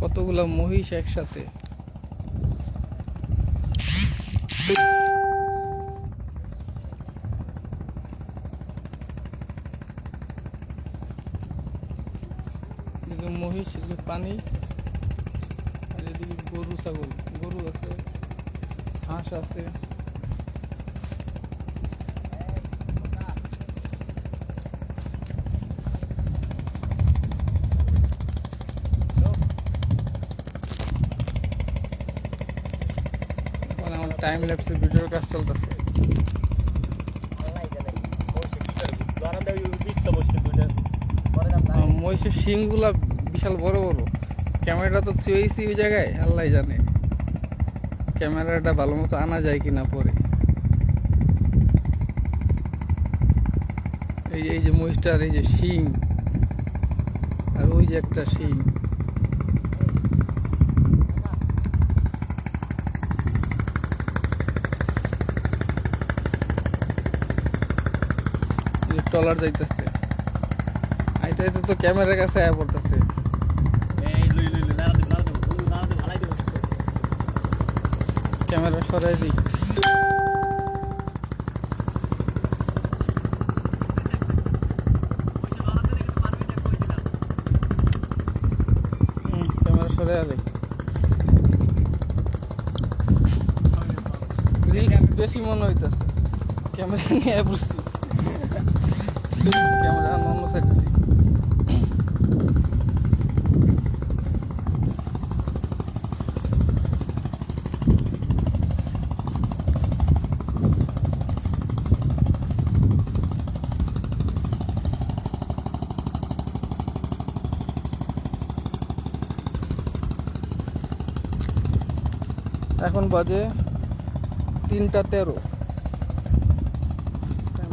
কতগুলা মহিষ একসাথে? মহিষ পানি আর এদিকে গরু ছাগল। গরু আছে হাঁস আছে এখন আমার টাইম ল্যাপসের ভিডিওর কাজ চলতেছে। মহিষের শিংগুলা বিশাল বড় বড়। ক্যামেরাটা তো চুয়েছি ওই জায়গায়, আল্লাহ জানে। ক্যামেরাটা ভালো মতো আনা যায় কিনা পরে। এই যে এই যে মহিষটার এই যে শিং, আর ওই যে একটা শিং এই যে ট্রলার যাইতেছে। আইতে আইতে তো ক্যামেরার কাছে আয়া পড়তেছে। ক্যামেরা সরাই দিই। ক্যামেরা সরাই দিই। রিক্স বেশি মনে হইতেছে। ক্যামেরা নিয়ে বুঝছি এখন বাজে তিনটা তেরো।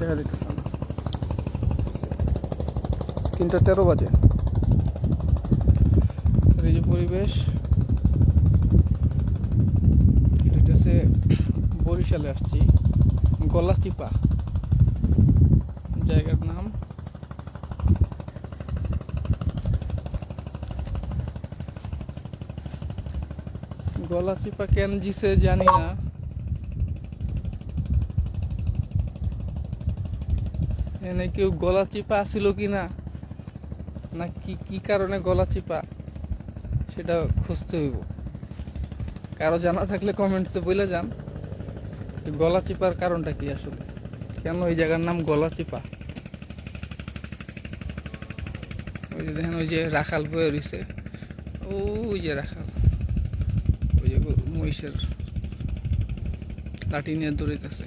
দেখা দিতেছে তিনটা তেরো বাজে। এই যে পরিবেশ বরিশালে আসছি, গলাচিপা। জায়গার নাম। গলাচিপা কেন জিসে জানি না। এনে কেউ গলা চিপা ছিল কি না কি কি কারণে গলা চিপা, সেটা খুঁজতে হইব। কারও জানা থাকলে কমেন্টসে বলে যান গলা চিপার কারণটা কি আসলে? কেন ওই জায়গার নাম গলা চিপা? ওই যে দেখেন, ওই যে রাখাল বয়ে রয়েছে ওই যে রাখাল। ওই যে মহিষের লাঠি নিয়ে দৌড়াইতেছে।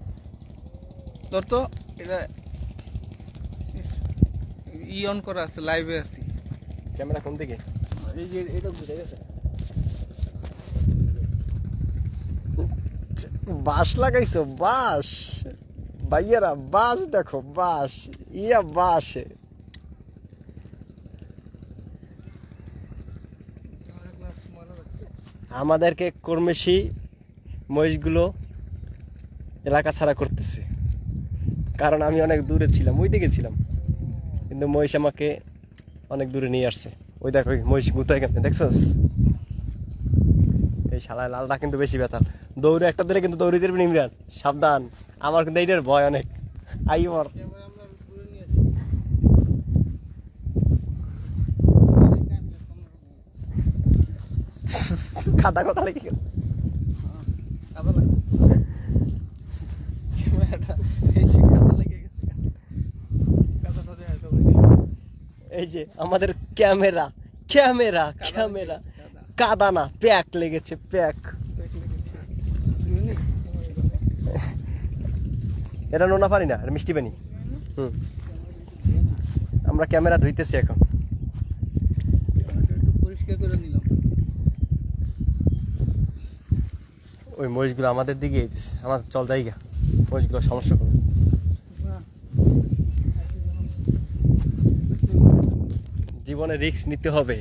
ধরতো এটা ই অন করা আছে লাইভে আছি। ক্যামেরা কোন দিকে? এই যে এটা বুঝে গেছে। বাঁশ লাগাইছো বাঁশ? ভাইয়ারা বাঁশ দেখো বাঁশ। ইয়া বাঁশে। আমাদেরকে কর্মেশি মহিষগুলো এলাকা ছাড়া করতেছে। কারণ আমি অনেক দূরে ছিলাম ওই দিকে ছিলাম। কিন্তু মহিষ আমাকে অনেক দূরে নিয়ে আসছে। ওই দেখো মহিষ গুতায় কেন দেখছস? এই শালায় লালটা কিন্তু বেশি ব্যথা দৌড়ে একটা দিলে কিন্তু দৌড়ে দিবি ইমরান। সাবধান। আমার কিন্তু এইটার ভয় অনেক। আই মর। খাতা কথা লেগে লাগছে ক্যামেরাটা এই যে কাদা লেগে গেছে কাদাটা দেখা যাবে এই যে আমাদের ক্যামেরা ক্যামেরা ক্যামেরা। কাদা। না প্যাক লেগেছে প্যাক। এটা নোনা পানি না এটা মিষ্টি পানি। হুম। আমরা ক্যামেরা ধুইতেছি এখন। ওই মহিষগুলো আমাদের দিকে আমার চল জায়গা মহিষগুলো সমস্যা করবে না জীবনে রিস্ক নিতে হবে।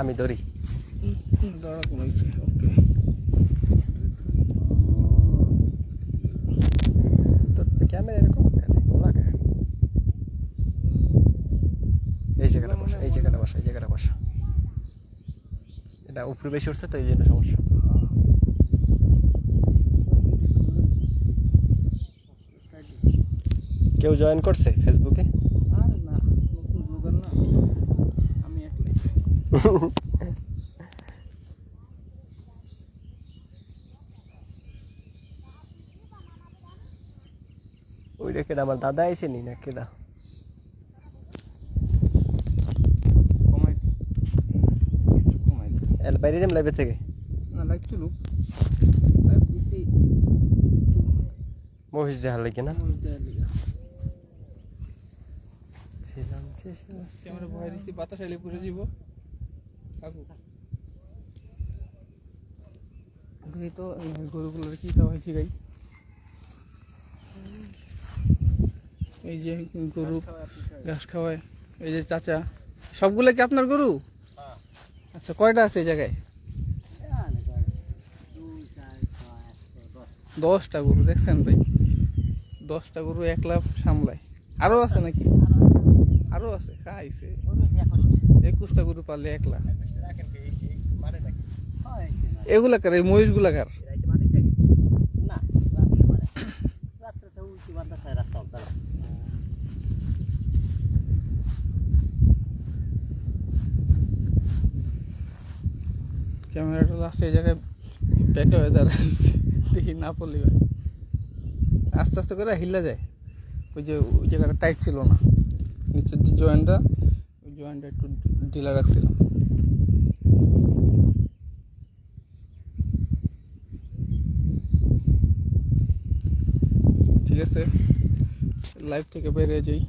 আমি ধরি। ক্যামেরা এরকম? এই জায়গাটা এই জায়গাটা বসা, এই বসা। এটা উপরে বেশি উঠছে তো, এই জন্য সমস্যা। কেউ জয়েন করছে ফেসবুকে আর না নতুন ব্লগার না আমি একলাই ওইটা কেডা আমার দাদা আইসেনি না কেডা দিই। এল বাইরে যাম লাইভে থেকে না লাইভ লাইভ দিছি মহিষ দেখার লাগে না মরিচ দেওয়ার লিগা। ছিলাম শেষে। ক্যামেরা ভয় দিছি বাতাস আইলে পুরে যাব কাকু। দেখি তো গরুগুলোর কি খাওয়া হয়েছে গাই? এই যে গরু ঘাস খাওয়ায় এই যে চাচা। সবগুলো কি আপনার গরু? আচ্ছা কয়টা আছে এই জায়গায়? দশটা গরু দেখছেন ভাই? দশটা গরু একলা সামলায়। আরও আছে নাকি? আরও আছে। খাইছে। একুশটা গরু পারলে একলা? এগুলা কার? এই মহিষগুলা কার ক্যামেরাটা লাস্টে এই জায়গায় ব্যাকে হয়ে দাঁড়াইছে। দেখি না পড়লি ভাই আস্তে আস্তে করে হিলা যায়। ওই যে ওই জায়গাটা টাইট ছিল না। নিচের যে জয়েন্টটা জয়েন্টটা একটু ঢিলা রাখছিলাম। ঠিক আছে লাইভ থেকে বেরিয়ে যাই।